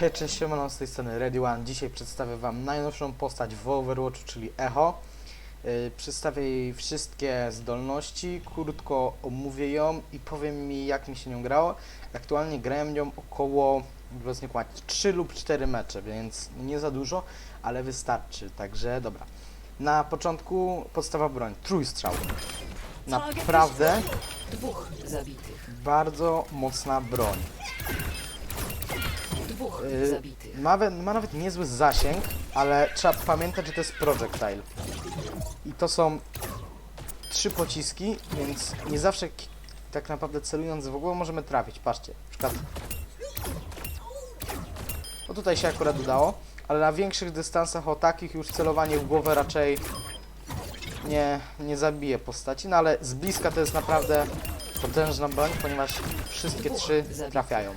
Hej, cześć, siemano, z tej strony Ready One. Dzisiaj przedstawię Wam najnowszą postać w Overwatchu, czyli Echo. Yy, przedstawię jej wszystkie zdolności, krótko omówię ją i powiem mi jak mi się nią grało. Aktualnie grałem nią około, żeby nie kłamać, 3 lub 4 mecze, więc nie za dużo, ale wystarczy, także dobra. Na początku podstawa broń, trójstrzał. Naprawdę Dwóch zabitych. bardzo mocna broń. Dwóch zabitych. Ma, ma nawet niezły zasięg, ale trzeba pamiętać, że to jest projectile. I to są trzy pociski, więc nie zawsze tak naprawdę celując w ogóle możemy trafić. Patrzcie, na przykład. No tutaj się akurat udało, ale na większych dystansach o takich już celowanie w głowę raczej nie, nie zabije postaci, no ale z bliska to jest naprawdę potężna broń, ponieważ wszystkie trzy trafiają.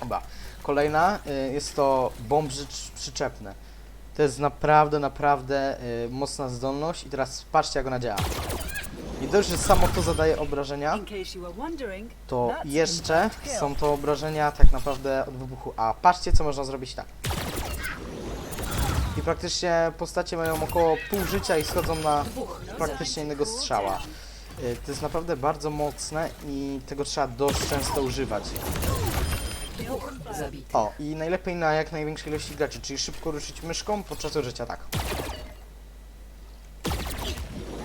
Oba. Kolejna y, jest to bomby przyczepne. To jest naprawdę, naprawdę y, mocna zdolność i teraz patrzcie jak ona działa. Nie dość, że samo to zadaje obrażenia, to jeszcze są to obrażenia tak naprawdę od wybuchu A. Patrzcie co można zrobić tak. I praktycznie postacie mają około pół życia i schodzą na praktycznie innego strzała. Y, To jest naprawdę bardzo mocne i tego trzeba dość często używać. Zabitych. O, i najlepiej na jak największej ilości graczy, czyli szybko ruszyć myszką podczas użycia tak.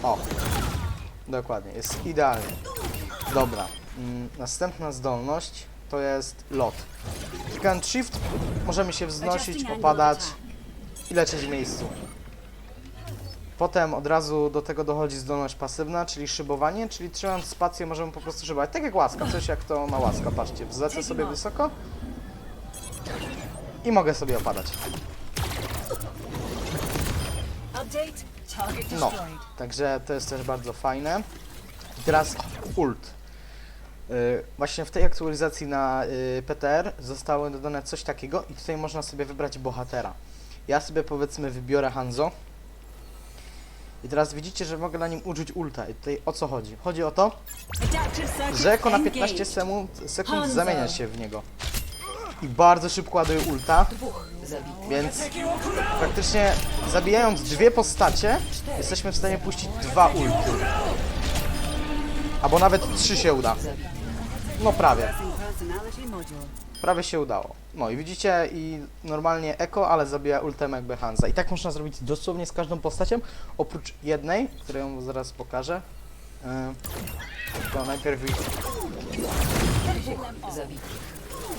O, dokładnie, jest idealnie. Dobra, mm, następna zdolność to jest lot. Klikając shift możemy się wznosić, opadać i lecieć w miejscu. Potem od razu do tego dochodzi zdolność pasywna, czyli szybowanie, czyli trzymając spację możemy po prostu szybować, tak jak łaska, coś jak to ma łaska, patrzcie, wzlecę sobie wysoko i mogę sobie opadać. No, także to jest też bardzo fajne. I teraz ult. Yy, właśnie w tej aktualizacji na yy, PTR zostało dodane coś takiego i tutaj można sobie wybrać bohatera. Ja sobie powiedzmy wybiorę Hanzo. I teraz widzicie, że mogę na nim użyć ulta. I tutaj o co chodzi? Chodzi o to, że Eko na engaged. 15 sekund, sekund zamienia się w niego. I bardzo szybko ładuje ulta. Więc praktycznie zabijając dwie postacie, jesteśmy w stanie puścić dwa ulty. Albo nawet trzy się uda. No prawie. Prawie się udało. No i widzicie, i normalnie Eko, ale zabija ultem jakby Hansa. I tak można zrobić dosłownie z każdą postacią, oprócz jednej, którą zaraz pokażę. Yy, to najpierw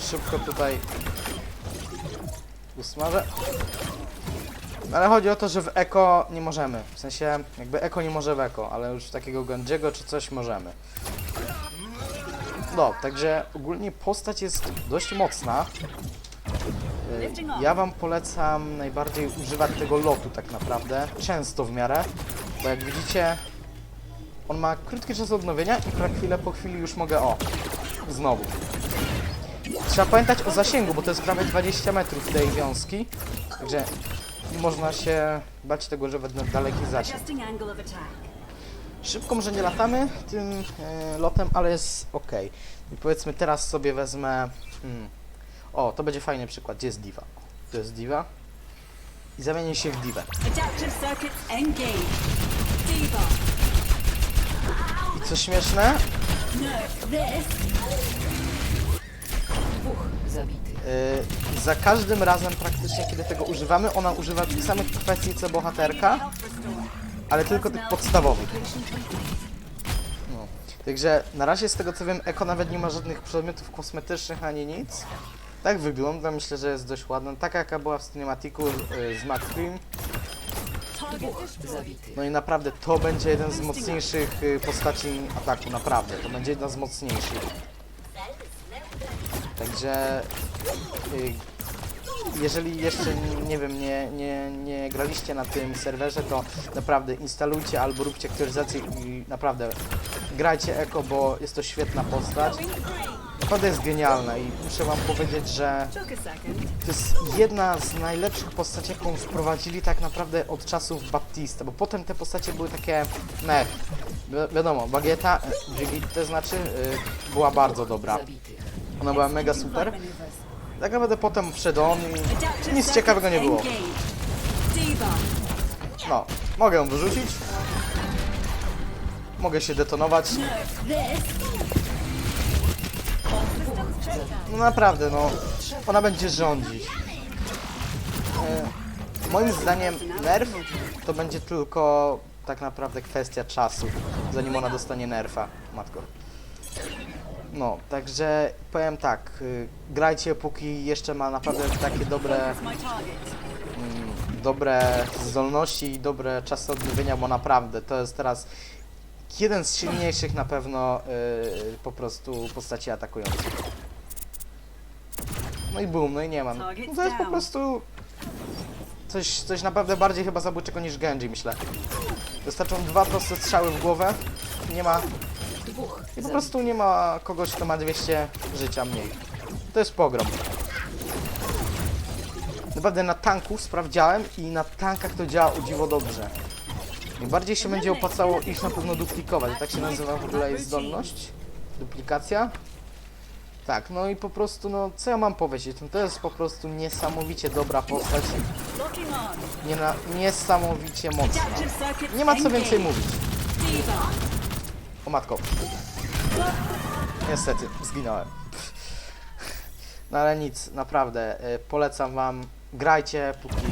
szybko tutaj usmażę. No Ale chodzi o to, że w eko nie możemy. W sensie, jakby eko nie może w eko, ale już takiego Gandziego czy coś możemy. No, także ogólnie postać jest dość mocna. Ja wam polecam najbardziej używać tego lotu tak naprawdę, często w miarę, bo jak widzicie, on ma krótki czas odnowienia i pra- chwilę po chwili już mogę, o, znowu. Trzeba pamiętać o zasięgu, bo to jest prawie 20 metrów tej wiązki. Także można się bać tego, że wezmę daleki zasięg. Szybko może nie latamy tym e, lotem, ale jest ok. I powiedzmy teraz sobie wezmę... Hmm, o, to będzie fajny przykład. Gdzie jest diva? To jest diva. I zamienię się w. Diva. I co śmieszne, e, za każdym razem praktycznie, kiedy tego używamy, ona używa tych samych kwestii co bohaterka. Ale tylko tych podstawowych. No. Także na razie z tego co wiem, Eko nawet nie ma żadnych przedmiotów kosmetycznych ani nic. Tak wygląda, myślę, że jest dość ładna. Taka jaka była w cinematiku y, z McCream. No i naprawdę to będzie jeden z mocniejszych y, postaci ataku, naprawdę. To będzie jedna z mocniejszych. Także y, jeżeli jeszcze nie wiem, nie, nie, nie graliście na tym serwerze, to naprawdę instalujcie albo róbcie aktualizację i naprawdę grajcie Eko, bo jest to świetna postać. Naprawdę jest genialna i muszę wam powiedzieć, że to jest jedna z najlepszych postaci, jaką wprowadzili tak naprawdę od czasów Baptista, bo potem te postacie były takie mech. Wi wiadomo, Bagieta, e, Brigitte znaczy, y, była bardzo dobra. Ona była mega super. Tak naprawdę potem wszedł on i nic ciekawego nie było. No, mogę wyrzucić. Mogę się detonować. No naprawdę, no. Ona będzie rządzić. E, moim zdaniem nerf to będzie tylko tak naprawdę kwestia czasu, zanim ona dostanie nerfa, matko. No, także powiem tak, y, grajcie póki jeszcze ma naprawdę takie dobre, mm, dobre zdolności i dobre czasy odnowienia, bo naprawdę to jest teraz jeden z silniejszych na pewno y, po prostu postaci atakujących. No i boom, no i nie mam. No to jest po prostu coś, coś naprawdę bardziej chyba zabójczego niż Genji, myślę. Wystarczą dwa proste strzały w głowę, nie ma, po prostu nie ma kogoś, kto ma 200 życia mniej. To jest pogrom. Naprawdę na tanku sprawdziałem i na tankach to działa o dziwo dobrze. Najbardziej się będzie opłacało ich na pewno duplikować. Tak się nazywa w ogóle zdolność? Duplikacja? Tak, no i po prostu, no co ja mam powiedzieć? No to jest po prostu niesamowicie dobra postać. Nie na, niesamowicie mocna. Nie ma co więcej mówić. O matko. Niestety, zginąłem. No ale nic, naprawdę. y, Polecam wam. Grajcie, póki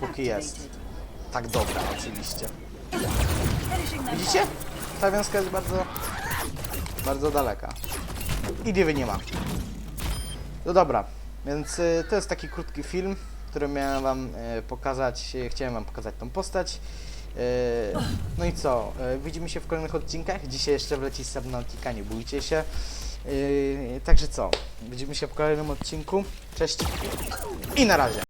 Póki jest. tak dobra, oczywiście. Widzicie? Ta wiązka jest bardzo, bardzo daleka. I diwy nie ma. No dobra, więc y, to jest taki krótki film, który miałem wam y, pokazać, chciałem wam pokazać tą postać. Y, no i co? Y, widzimy się w kolejnych odcinkach. Dzisiaj jeszcze wleci Subnautica, nie bójcie się. Y, także co? Widzimy się w kolejnym odcinku. Cześć i na razie.